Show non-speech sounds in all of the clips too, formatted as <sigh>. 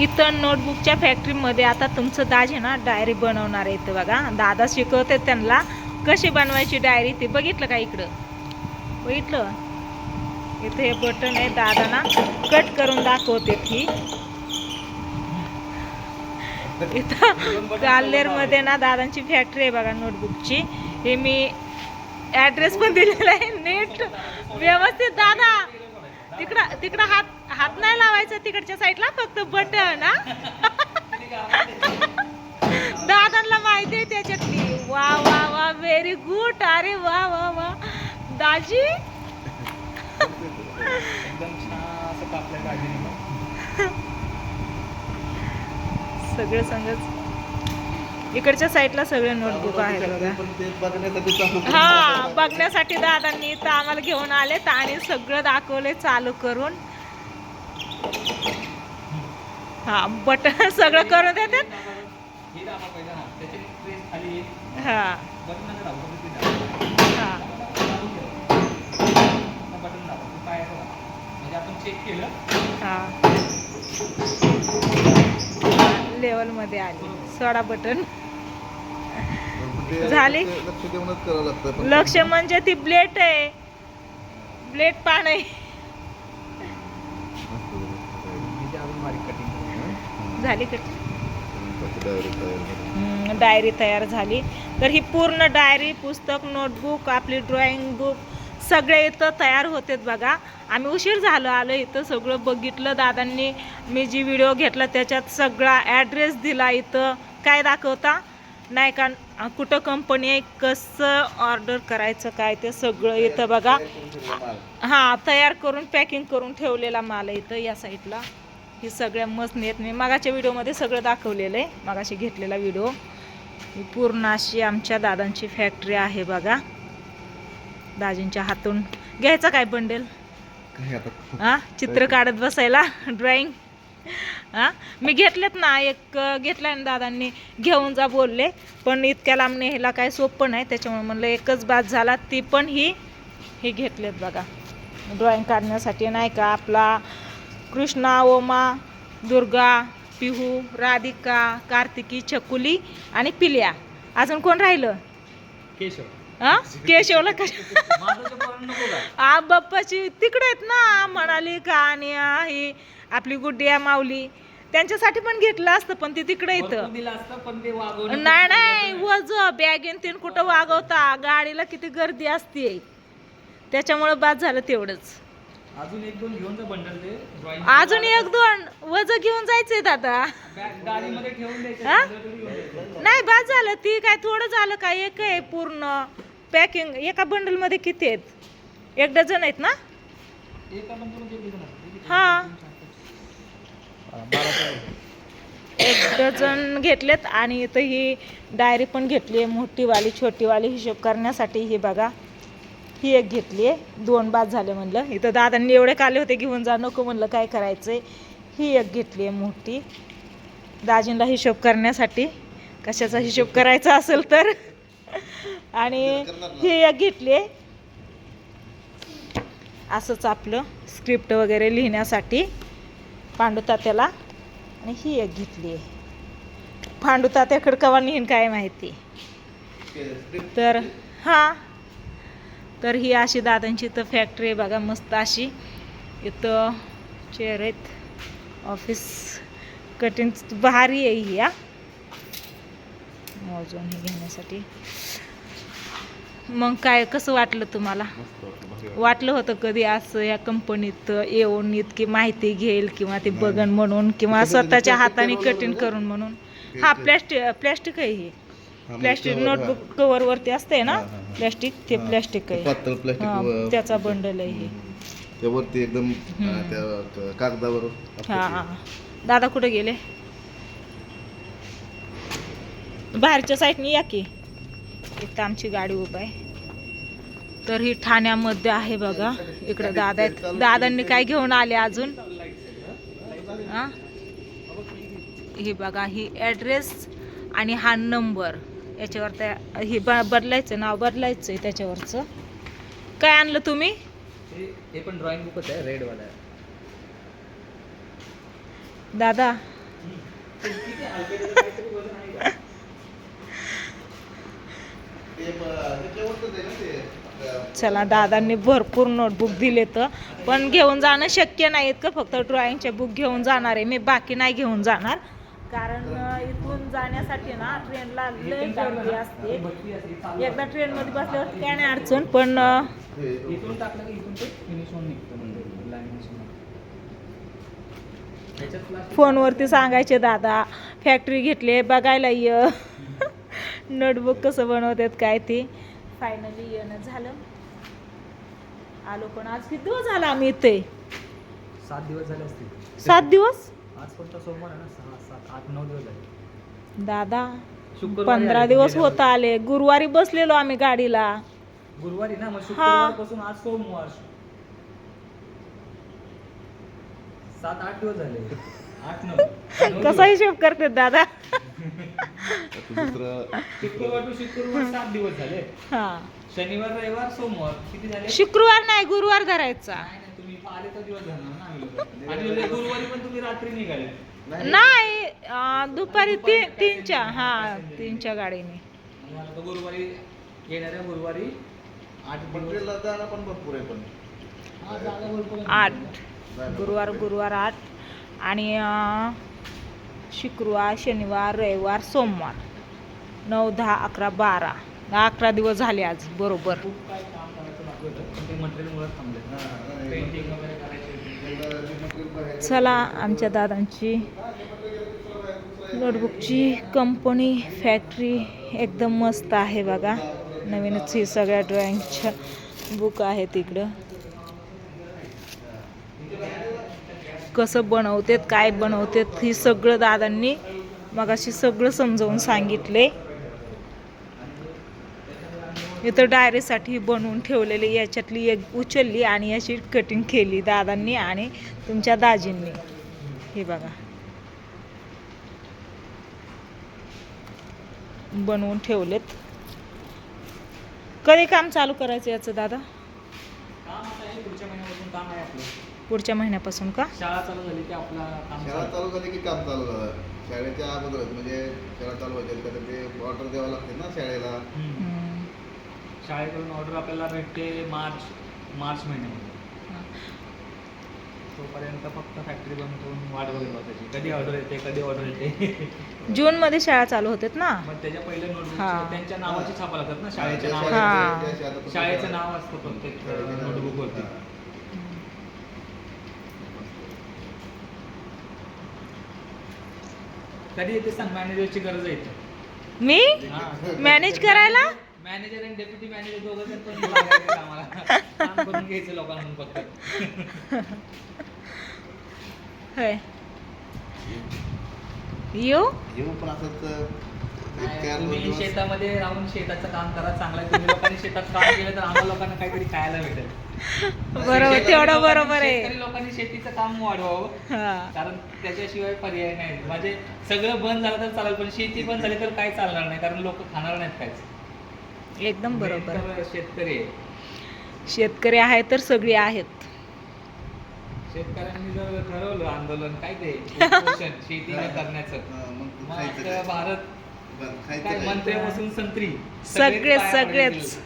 इथं नोटबुकच्या फॅक्टरीमध्ये आता तुमचं दाज आहे ना डायरी बनवणार आहे इथं बघा. दादा शिकवते त्यांना कशी बनवायची डायरी ते. बघितलं का इकडं? बघितलं? इथं हे बटन आहे दादाना. कट करून दाखवते ती. इथं गाल्लेरमध्ये ना दादांची फॅक्टरी आहे बघा नोटबुकची. हे मी ॲड्रेस पण दिलेला आहे. नीट व्यवस्थित दादा. तिकडं तिकडं हात हात नाही लावायचा तिकडच्या साईडला फक्त बटन हा? दादांना माहिती आहे त्याच्यातली. वा वा वा व्हेरी गुड अरे वा वा वा. दाजी? सगळं संगच इकडच्या साईडला सगळे नोटबुक आहेत हा. बघण्यासाठी दादांनी इथं आम्हाला घेऊन आलेत आणि सगळं दाखवले चालू करून. हा बटन <laughs> सगळं करून देतात हे दाबा पहिला हा. त्याची प्रेस खाली येईल. हा. बटन नका दाबू फक्त ते दाबा. हा. दाबून ठेवा. आता बटन दाबा ते पायाचं दाबा. म्हणजे आपण चेक केलं. हा. लेवलमध्ये आली. सोडा बटन. पण झाली? लक्ष लक्ष देऊनच करावं लागतं. पण लक्ष म्हणजे ती ब्लेड आहे. ब्लेड पान आहे मस्त झालं. म्हणजे अजून बारीक कटिंग झाली. हम्म, डायरी तयार झाली. तर ही पूर्ण डायरी पुस्तक नोटबुक आपली ड्रॉइंग बुक सगळे इथं तयार होतेत बघा. आम्ही उशीर झालो आलो इथं सगळं बघितलं. दादांनी मी जी व्हिडिओ घेतला त्याच्यात सगळा ॲड्रेस दिला इथं. काय दाखवता? नाही का कुठं कंपनी आहे कसं ऑर्डर करायचं काय ते सगळं इथं बघा. हां तयार करून पॅकिंग करून ठेवलेला माल इथं या साईडला ही सगळ्या मस्त नेत मी मागाच्या व्हिडिओमध्ये सगळं दाखवलेलं आहे. मागाशी घेतलेला व्हिडिओ. ही पूर्ण अशी आमच्या दादांची फॅक्टरी आहे बघा. दाजींच्या हातून. घ्यायचा काय बंडेल? हां? चित्र काढत बसायला? ड्रॉइंग हां? मी घेतलेत ना एक घेतलाय ना दादांनी. घेऊन जा बोलले. पण इतक्या लांब न्यायला काय सोपं नाही. त्याच्यामुळे म्हणलं एकच बाद झाला ती पण ही हे घेतलेत बघा. ड्रॉइंग काढण्यासाठी नाही का आपला कृष्णा ओमा दुर्गा पिहू राधिका कार्तिकी छकुली आणि पिल्या. अजून कोण राहिलं? केशव. हां? केशवला आ बाप्पाची तिकडे आहेत ना म्हणाली का आणि ही आपली गुड्डिया माऊली. त्यांच्यासाठी पण घेतलं असतं पण ती तिकडे भरपूर इथं. दिलं असतं पण ते वागवणं नाही नाही वज बॅगेन तीन कुठं वागवता? गाडीला किती गर्दी असते. त्याच्यामुळं बाद झालं तेवढंच. अजून एक दोन घेऊन जा बंडल ते. अजून एक दोन. वज घेऊन जायचंय दादा. गाडीमध्ये ठेवून द्यायचं. हा? बंडल तुम्ही घेऊन जायचं. नाही बाद झालं. ती काय थोडं झालं काय एक आहे पूर्ण पॅकिंग एका बंडलमध्ये किती आहेत? एक डझन आहेत ना? एका बंडलमध्ये एक डझन असतं. हा हा, एक डझन घेतलेत आणि इथं ही डायरी पण घेतली आहे. मोठीवाली छोटीवाली हिशोब करण्यासाठी. ही बघा. ही एक घेतली आहे. दोन बाद झाले म्हणलं. इथं दादांनी एवढे काले होते घेऊन जा नको म्हणलं काय करायचं ही एक घेतली आहे मोठी. दाजींला हिशोब करण्यासाठी. कशाचा हिशोब करायचा असेल तर. आणि ही एक घेतली आहे. असंच आपलं स्क्रिप्ट वगैरे लिहिण्यासाठी पांडुतात्याला आणि ही एक घेतली आहे. पांडुतात्याकडं कवा नेईन काय माहिती. तर हां. तर ही अशी दादांची इथं फॅक्टरी आहे बघा मस्त अशी. इथं चेअर आहेत. ऑफिस कटिंग भारी आहे ही या मोजून हे घेण्यासाठी. मग काय कसं वाटलं तुम्हाला? वाटलं, होतं कधी असं या कंपनीत येऊन इतकी माहिती घेईल किंवा ते. बघन म्हणून किंवा स्वतःच्या हाताने कटिंग? करून म्हणून. हा प्लॅस्टिक प्लॅस्टिक आहे हे. प्लॅस्टिक नोटबुक हा. कवर वरती असते ना. प्लॅस्टिक ते हा, प्लॅस्टिक ते आहे. पातळ हा, त्याचा बंडल आहे हे. त्यावरती एकदम त्या क- कागदावर हा. हा. दादा कुठे गेले? बाहेरच्या साईडनी या की. इथं आमची गाडी उभा आहे. तर ही ठाण्यामध्ये आहे बघा. इकडे दादा आहेत. दादांनी काय घेऊन आले अजून? हा? ही बघा ही ॲड्रेस आणि हा नंबर याच्यावर त्या ही ब बदलायचं नाव बदलायचं आहे त्याच्यावरचं. काय आणलं तुम्ही? हे पण ड्रॉइंग बुकच आहे रेड वाला आहे दादा. का? चला दादांनी भरपूर नोटबुक दिले तर पण घेऊन जाणं शक्य नाही इतकं फक्त ड्रॉइंगचे बुक घेऊन जाणार आहे. मी बाकी नाही घेऊन जाणार. कारण इथून जाण्यासाठी ना ट्रेनला लय गर्दी असते. असते, एकदा असते. ट्रेनमध्ये बसल्यावर काय नाही अडचण पण अं, इथून टाकलं की इथून ते फिनिश होऊन निघतं लॅमिनेशन त्याच्यात plastic- फोनवरती सांगायचे दादा फॅक्टरी घेतले बघायला ये. <laughs> नोटबुक कसं बनवतात काय ते? फायनली येणं झालं. आलो पण आज किती दिवस झाला आम्ही इथे? सात दिवस झाले असतील. सात दिवस? आज कोणता सोमवार आहे ना सहा सात आठ नऊ दिवस झाले. दादा शुक्रवारी पंधरा आले दिवस गेल्या होत आले. गुरुवारी बसलेलो आम्ही गाडीला. वर्षी. गुरुवारी ना मग शुक्रवारपासून आज सोमवार. सात आठ दिवस झाले. आठ नऊ. नऊ कसा दिवस. हिशोब करते दादा? आता दुसरं शुक्रवार टू शुक्रवार सात दिवस झाले. हा. शनिवार रविवार सोमवार. किती झाले? शुक्रवार नाही गुरुवार धरायचा. नाही. आले तर दिवस झाला ना आम्ही. लोकं. <laughs> आणि उद्या गुरुवारी पण तुम्ही रात्री निघाले. नाही. अं, दुपारी तीन तीनच्या हा तीनच्या गाडीने. मग आता गुरुवारी येणाऱ्या गुरुवारी आठ दिवस. मटेरियलला जाणं पण भरपूर आहे पण. हा, जागा भरपूर आहे. आठ. जायला गुरुवार गुरुवार आठ. आणि अं, शुक्रवार शनिवार रविवार सोमवार. नऊ दहा अकरा बारा. दहा अकरा दिवस झाले आज बरोबर. खूप काय ते थांबले पेंटिंग वगैरे चला आमच्या दादांची नोटबुकची कंपनी फॅक्टरी एकदम मस्त आहे बघा. नवीनच ही सगळ्या ड्रॉइंगच्या बुक आहेत इकडं. कसं बनवतात काय बनवतात ही सगळं दादांनी मगाशी सगळं समजावून सांगितले. इथं डायरीसाठी बनवून ठेवलेली याच्यातली एक उचलली आणि याची कटिंग केली दादांनी आणि तुमच्या दाजींनी. हे बघा. बनवून ठेवलेत. कधी काम चालू करायचं याचं दादा? काम आता आहे पुढच्या महिन्यापासून काम आहे आपलं. पुढच्या महिन्यापासून का? शाळा चालू झाली की आपला काम शाळा चालू. झाली की काम चालू झालं. शाळेच्या अगोदरच म्हणजे शाळा चालू व्हायच्या ते ऑर्डर द्यावं लागते ना शाळेला. शाळेकडून ऑर्डर आपल्याला भेटते मार्च मार्च महिन्यामध्ये तोपर्यंत फक्त फॅक्टरी बंद करून वाट बघत बसायची कधी ऑर्डर येते कधी ऑर्डर येते <laughs> जून मध्ये शाळा चालू होतात ना मग त्याच्या पहिले नोटबुक हा. त्यांच्या नावाची छापा लागतात ना शाळेच्या नावाची हा. शाळेचं नाव असतं प्रत्येक. नोटबुक वरती. कधी येते सांग मॅनेजरची गरज आहे इथं. मी. मॅनेज करायला मॅनेजर आणि डेप्युटी मॅनेजर दोघं जण पण लागायचे कामाला. काम करून घ्यायचं लोकांकडून फक्त. होय. येऊ येऊ पण असंच तुम्ही शेतामध्ये राहून शेताचं काम करा चांगलं. तुम्ही लोकांनी शेतात काम केलं तर आम्हाला लोकांना काहीतरी खायला भेटेल. बरोबर तेवढं लोकांनी- बरोबर आहे. लोकांनी शेतीचं काम वाढवावं. हा. कारण त्याच्याशिवाय पर्याय नाही. म्हणजे सगळं बंद झालं तर चालेल पण शेती बंद झाली तर काय चालणार नाही? कारण लोक खाणार नाहीत काहीच. एकदम बरोबर. शेतकरी आहे. शेतकरी आहे तर सगळी आहेत. शेतकऱ्यांनी जर ठरवलं आंदोलन काय ते? <laughs> उपोषण शेती न करण्याचं? भारत काय? मंत्र्यापासून संत्री? सगळे- सगळेच.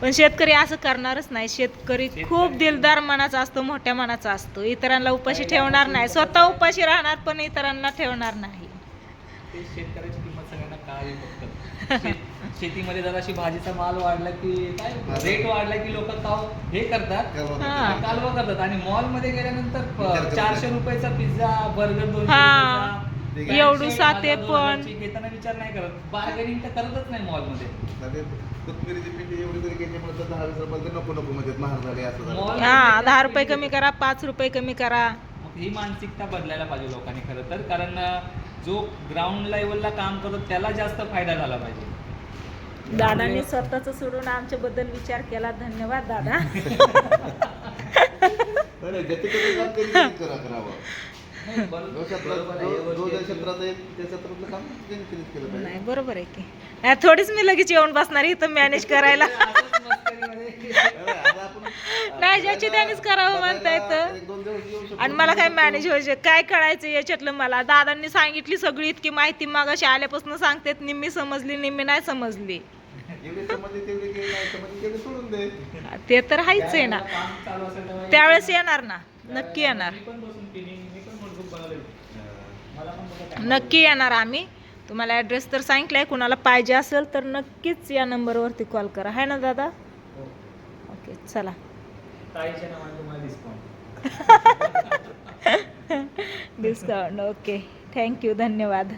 पण शेतकरी असं करणारच नाही. शेतकरी खूप दिलदार मनाचा असतो मोठ्या मनाचा असतो. इतरांना उपाशी ठेवणार नाही. स्वतः उपाशी राहणार पण इतरांना ठेवणार नाही. ते शेतकऱ्याची किंमत सगळ्यांना फक्त. <laughs> शेत- शेतीमध्ये जराशी भाजीचा माल वाढला की काय? रेट वाढला की लोक काव हे करतात? हा. कालवा करतात. आणि मॉलमध्ये गेल्यानंतर चारशे नाही. रुपयाचा पिझ्झा बर्गर दोनशे एवढूसा शर्ट ते हजार, दोन पण. घेताना विचार नाही करत. बार्गेनिंग तर करतच नाही मॉलमध्ये पिंडी एवढी तरी घ्यायची दहा वीस नको नको महाग झाले असं हा दहा रुपये कमी करा पाच रुपये कमी करा. मग ही मानसिकता बदलायला पाहिजे लोकांनी खरं तर. कारण जो ग्राउंड लेवलला काम करतो त्याला जास्त फायदा झाला पाहिजे. दादांनी स्वतःच सोडून आमच्या बद्दल विचार केला. धन्यवाद दादा. नाही, बरोबर- आहे, की. नाही, थोडीच मी लगेच येऊन बसणार इथं मॅनेज करायला. नाही ज्याची त्यांनीच करावं म्हणता येतं. आणि मला काय मॅनेज व्हायचे काय कळायचं याच्यातलं मला? दादांनी सांगितली सगळी इतकी माहिती मागाशी आल्यापासून सांगतेत निम्मी समजली निम्मी नाही समजली. एवढी समजली तेवढी घे, नाही समजली तेवढी सोडून दे. ते तर आहेच आहे ना. त्यावेळेला काम चालू असेल तेव्हा त्यावेळेस येणार ना. नक्की येणार. मी पण बसून केली मी पण नोटबुक बनवली मला पण बघा काय नक्की येणार आम्ही. तुम्हाला ॲड्रेस तर सांगितलाय कुणाला पाहिजे असेल तर नक्कीच या नंबरवरती कॉल करा. आहे ना दादा? हो. ओके चला. ताईच्या नावाने तुम्हाला डिस्काउंट डिस्काउंट ओके थँक्यू धन्यवाद.